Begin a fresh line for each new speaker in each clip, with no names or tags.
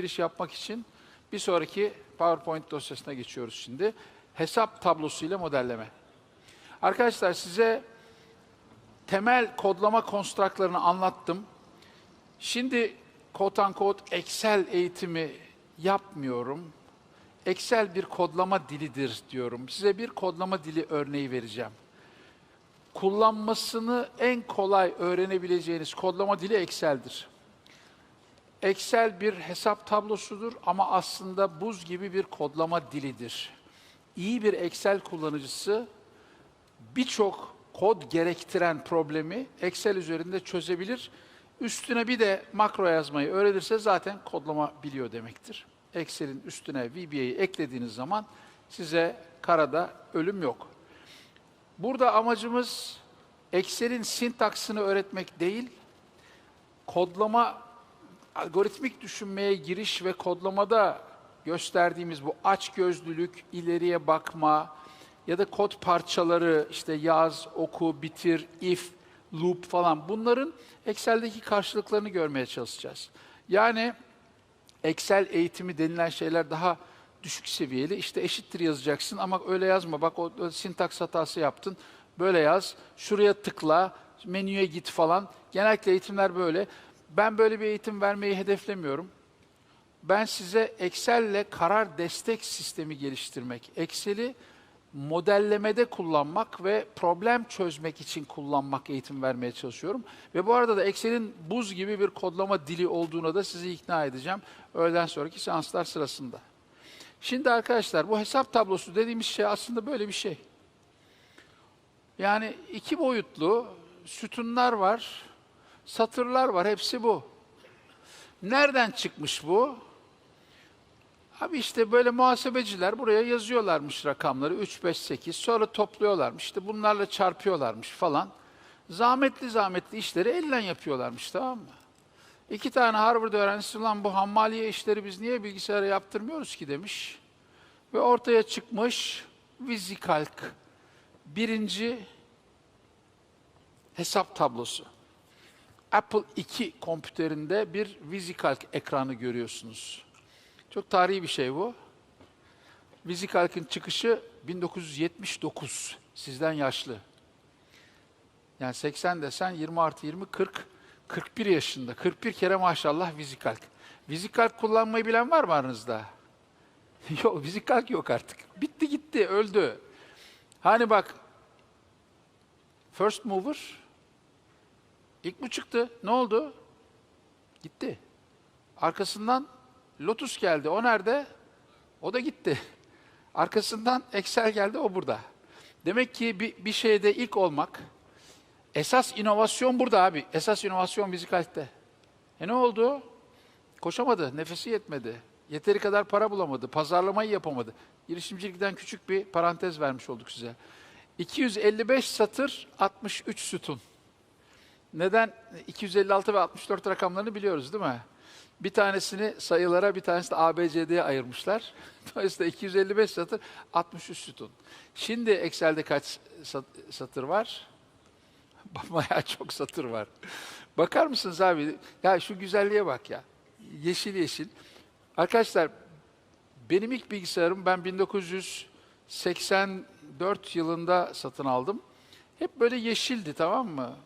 giriş yapmak için bir sonraki PowerPoint dosyasına geçiyoruz şimdi. Hesap tablosuyla modelleme. Arkadaşlar size temel kodlama konstraklarını anlattım. Şimdi quote unquote Excel eğitimi yapmıyorum. Excel bir kodlama dilidir diyorum. Size bir kodlama dili örneği vereceğim. Kullanmasını en kolay öğrenebileceğiniz kodlama dili Excel'dir. Excel bir hesap tablosudur ama aslında buz gibi bir kodlama dilidir. İyi bir Excel kullanıcısı birçok kod gerektiren problemi Excel üzerinde çözebilir. Üstüne bir de makro yazmayı öğrenirse zaten kodlama biliyor demektir. Excel'in üstüne VBA'yı eklediğiniz zaman size karada ölüm yok. Burada amacımız Excel'in sintaksını öğretmek değil, kodlama, algoritmik düşünmeye giriş ve kodlamada gösterdiğimiz bu açgözlülük, ileriye bakma ya da kod parçaları işte yaz, oku, bitir, if, loop falan bunların Excel'deki karşılıklarını görmeye çalışacağız. Yani Excel eğitimi denilen şeyler daha düşük seviyeli. İşte eşittir yazacaksın ama öyle yazma. Bak o, o sintaks hatası yaptın. Böyle yaz. Şuraya tıkla, menüye git falan. Genellikle eğitimler böyle. Ben böyle bir eğitim vermeyi hedeflemiyorum. Ben size Excel'le karar destek sistemi geliştirmek, Excel'i modellemede kullanmak ve problem çözmek için kullanmak eğitim vermeye çalışıyorum. Ve bu arada da Excel'in buz gibi bir kodlama dili olduğuna da sizi ikna edeceğim öğleden sonraki seanslar sırasında. Şimdi arkadaşlar bu hesap tablosu dediğimiz şey aslında böyle bir şey. Yani iki boyutlu sütunlar var, satırlar var, hepsi bu. Nereden çıkmış bu? Abi işte böyle muhasebeciler buraya yazıyorlarmış rakamları 3, 5, 8 sonra topluyorlarmış işte bunlarla çarpıyorlarmış falan. Zahmetli zahmetli işleri elle yapıyorlarmış tamam mı? İki tane Harvard öğrencisi lan bu hammaliye işleri biz niye bilgisayara yaptırmıyoruz ki demiş. Ve ortaya çıkmış VisiCalc birinci hesap tablosu. Apple II kompüterinde bir VisiCalc ekranı görüyorsunuz. Çok tarihi bir şey bu. VisiCalc'ın çıkışı 1979. Sizden yaşlı. Yani 80 desen 20 artı 20, 40, 41 yaşında. 41 kere maşallah VisiCalc. VisiCalc kullanmayı bilen var mı aranızda? yok, VisiCalc yok artık. Bitti gitti, öldü. Hani bak, First Mover, ilk bu çıktı. Ne oldu? Gitti. Arkasından Lotus geldi. O nerede? O da gitti. Arkasından Excel geldi. O burada. Demek ki bir, bir şeyde ilk olmak, esas inovasyon burada abi. Esas inovasyon müzikalite. E ne oldu? Koşamadı, nefesi yetmedi. Yeteri kadar para bulamadı, pazarlamayı yapamadı. Girişimcilikten küçük bir parantez vermiş olduk size. 255 satır, 63 sütun. Neden? 256 ve 64 rakamlarını biliyoruz değil mi? Bir tanesini sayılara, bir tanesini ABCD'ye ayırmışlar. Dolayısıyla 255 satır, 63 sütun. Şimdi Excel'de kaç satır var? Bayağı çok satır var. Bakar mısınız abi? Ya şu güzelliğe bak ya. Yeşil yeşil. Arkadaşlar benim ilk bilgisayarım ben 1984 yılında satın aldım. Hep böyle yeşildi tamam mı?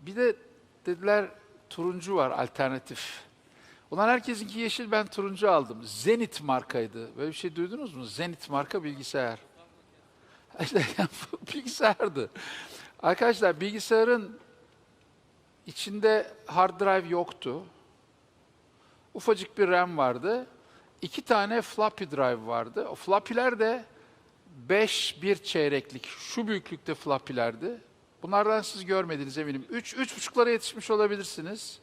Bir de dediler turuncu var alternatif. Ulan herkesinki yeşil ben turuncu aldım. Zenit markaydı. Böyle bir şey duydunuz mu? Zenit marka bilgisayar. Bilgisayardı. Arkadaşlar bilgisayarın içinde hard drive yoktu. Ufacık bir RAM vardı. İki tane floppy drive vardı. O floppy'ler de 5 bir çeyreklik, şu büyüklükte floppy'lerdi. Bunlardan siz görmediniz eminim. 3 üç, üç buçuklara yetişmiş olabilirsiniz.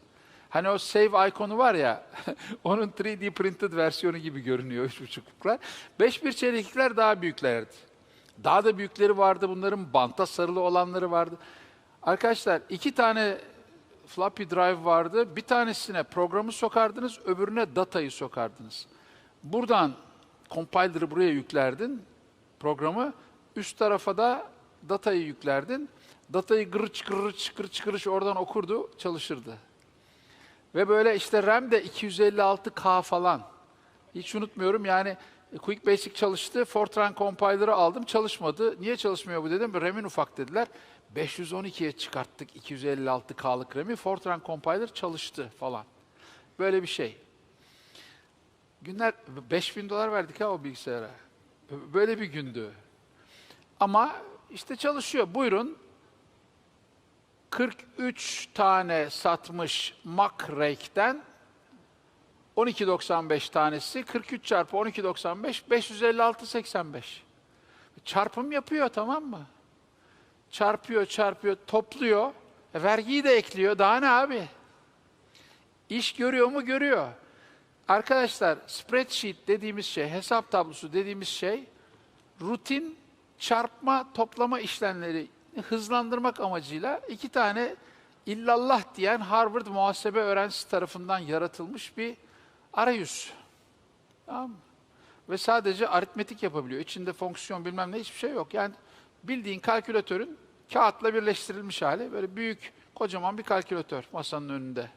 Hani o save ikonu var ya, onun 3D printed versiyonu gibi görünüyor üç buçukluklar. Beş bir çeyreklikler daha büyüklerdi. Daha da büyükleri vardı, bunların banta sarılı olanları vardı. Arkadaşlar iki tane floppy drive vardı. Bir tanesine programı sokardınız, öbürüne datayı sokardınız. Buradan compiler'ı buraya yüklerdin, programı. Üst tarafa da datayı yüklerdin. Datayı gırıç gırıç gırıç gırıç oradan okurdu, çalışırdı. Ve böyle işte RAM de 256K falan. Hiç unutmuyorum yani e, Quick Basic çalıştı. Fortran Compiler'ı aldım çalışmadı. Niye çalışmıyor bu dedim. RAM'in ufak dediler. 512'ye çıkarttık 256K'lık RAM'i. Fortran Compiler çalıştı falan. Böyle bir şey. Günler 5000 dolar verdik ha o bilgisayara. Böyle bir gündü. Ama işte çalışıyor. Buyurun 43 tane satmış MacRake'den 12.95 tanesi 43 çarpı 12.95 556.85. Çarpım yapıyor tamam mı? Çarpıyor, çarpıyor, topluyor. E, vergiyi de ekliyor. Daha ne abi? İş görüyor mu? Görüyor. Arkadaşlar spreadsheet dediğimiz şey, hesap tablosu dediğimiz şey rutin çarpma, toplama işlemleri hızlandırmak amacıyla iki tane illallah diyen Harvard muhasebe öğrencisi tarafından yaratılmış bir arayüz. Tamam mı? Ve sadece aritmetik yapabiliyor. İçinde fonksiyon bilmem ne hiçbir şey yok. Yani bildiğin kalkülatörün kağıtla birleştirilmiş hali. Böyle büyük, kocaman bir kalkülatör masanın önünde.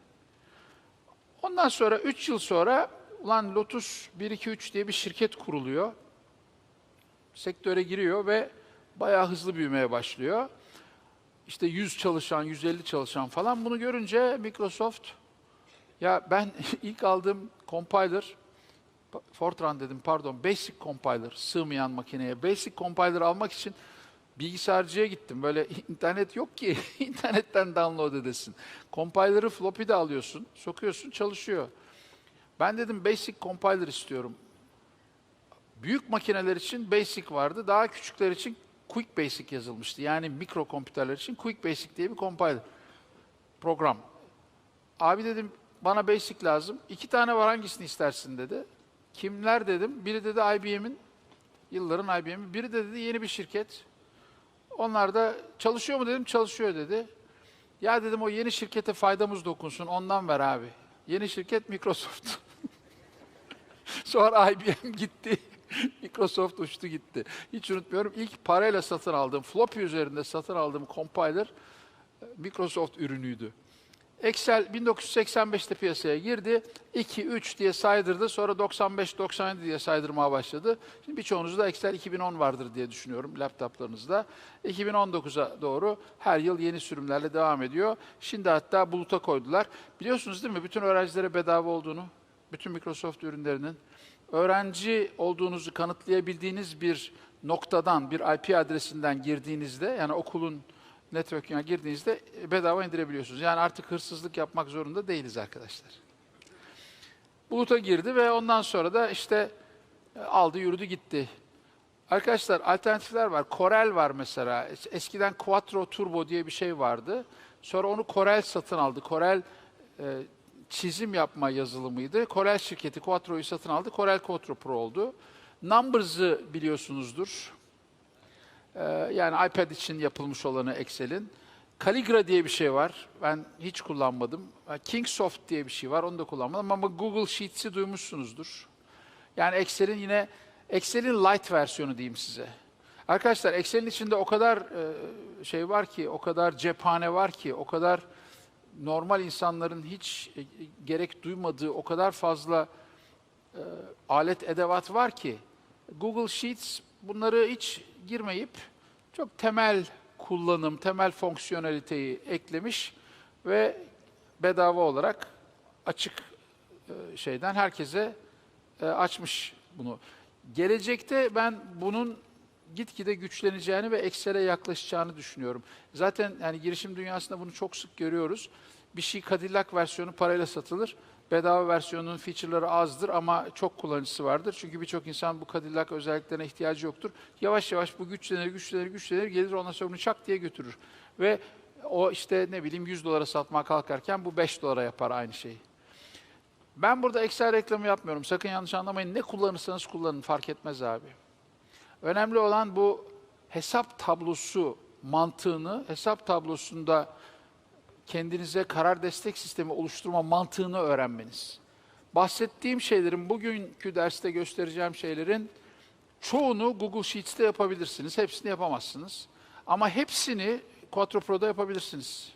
Ondan sonra 3 yıl sonra ulan Lotus 123 diye bir şirket kuruluyor. Sektöre giriyor ve bayağı hızlı büyümeye başlıyor. İşte 100 çalışan, 150 çalışan falan bunu görünce Microsoft ya ben ilk aldığım compiler Fortran dedim pardon Basic Compiler sığmayan makineye Basic Compiler almak için bilgisayarcıya gittim. Böyle internet yok ki internetten download edesin. Compiler'ı floppy'de alıyorsun, sokuyorsun, çalışıyor. Ben dedim Basic Compiler istiyorum. Büyük makineler için Basic vardı. Daha küçükler için Quick Basic yazılmıştı. Yani mikro kompüterler için Quick Basic diye bir compiler program. Abi dedim bana Basic lazım. İki tane var hangisini istersin dedi. Kimler dedim. Biri dedi IBM'in, yılların IBM'i. Biri de dedi yeni bir şirket. Onlar da çalışıyor mu dedim, çalışıyor dedi. Ya dedim o yeni şirkete faydamız dokunsun, ondan ver abi. Yeni şirket Microsoft. Sonra IBM gitti. Microsoft uçtu gitti. Hiç unutmuyorum. İlk parayla satın aldığım, floppy üzerinde satın aldığım compiler e, Microsoft ürünüydü. Excel 1985'te piyasaya girdi. 2, 3 diye saydırdı. Sonra 95, 97 diye saydırmaya başladı. Şimdi birçoğunuzda Excel 2010 vardır diye düşünüyorum laptoplarınızda. 2019'a doğru her yıl yeni sürümlerle devam ediyor. Şimdi hatta buluta koydular. Biliyorsunuz değil mi bütün öğrencilere bedava olduğunu, bütün Microsoft ürünlerinin öğrenci olduğunuzu kanıtlayabildiğiniz bir noktadan, bir IP adresinden girdiğinizde, yani okulun network'ine girdiğinizde bedava indirebiliyorsunuz. Yani artık hırsızlık yapmak zorunda değiliz arkadaşlar. Buluta girdi ve ondan sonra da işte e, aldı yürüdü gitti. Arkadaşlar alternatifler var. Corel var mesela. Eskiden Quattro Turbo diye bir şey vardı. Sonra onu Corel satın aldı. Corel e, çizim yapma yazılımıydı. Corel şirketi Quattro'yu satın aldı. Corel Quattro Pro oldu. Numbers'ı biliyorsunuzdur. Ee, yani iPad için yapılmış olanı Excel'in. Calligra diye bir şey var. Ben hiç kullanmadım. Ee, Kingsoft diye bir şey var. Onu da kullanmadım ama Google Sheets'i duymuşsunuzdur. Yani Excel'in yine Excel'in light versiyonu diyeyim size. Arkadaşlar Excel'in içinde o kadar e, şey var ki, o kadar cephane var ki, o kadar normal insanların hiç e, gerek duymadığı o kadar fazla e, alet edevat var ki Google Sheets bunları hiç girmeyip çok temel kullanım, temel fonksiyoneliteyi eklemiş ve bedava olarak açık e, şeyden herkese e, açmış bunu. Gelecekte ben bunun gitgide güçleneceğini ve Excel'e yaklaşacağını düşünüyorum. Zaten yani girişim dünyasında bunu çok sık görüyoruz. Bir şey Cadillac versiyonu parayla satılır. Bedava versiyonunun feature'ları azdır ama çok kullanıcısı vardır. Çünkü birçok insan bu Cadillac özelliklerine ihtiyacı yoktur. Yavaş yavaş bu güçlenir, güçlenir, güçlenir, gelir ondan sonra bunu çak diye götürür. Ve o işte ne bileyim 100 dolara satmaya kalkarken bu 5 dolara yapar aynı şeyi. Ben burada Excel reklamı yapmıyorum. Sakın yanlış anlamayın. Ne kullanırsanız kullanın fark etmez abi. Önemli olan bu hesap tablosu mantığını, hesap tablosunda kendinize karar destek sistemi oluşturma mantığını öğrenmeniz. Bahsettiğim şeylerin, bugünkü derste göstereceğim şeylerin çoğunu Google Sheets'te yapabilirsiniz. Hepsini yapamazsınız. Ama hepsini Quattro Pro'da yapabilirsiniz.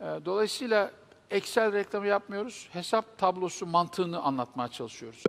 Ee, Dolayısıyla Excel reklamı yapmıyoruz. Hesap tablosu mantığını anlatmaya çalışıyoruz.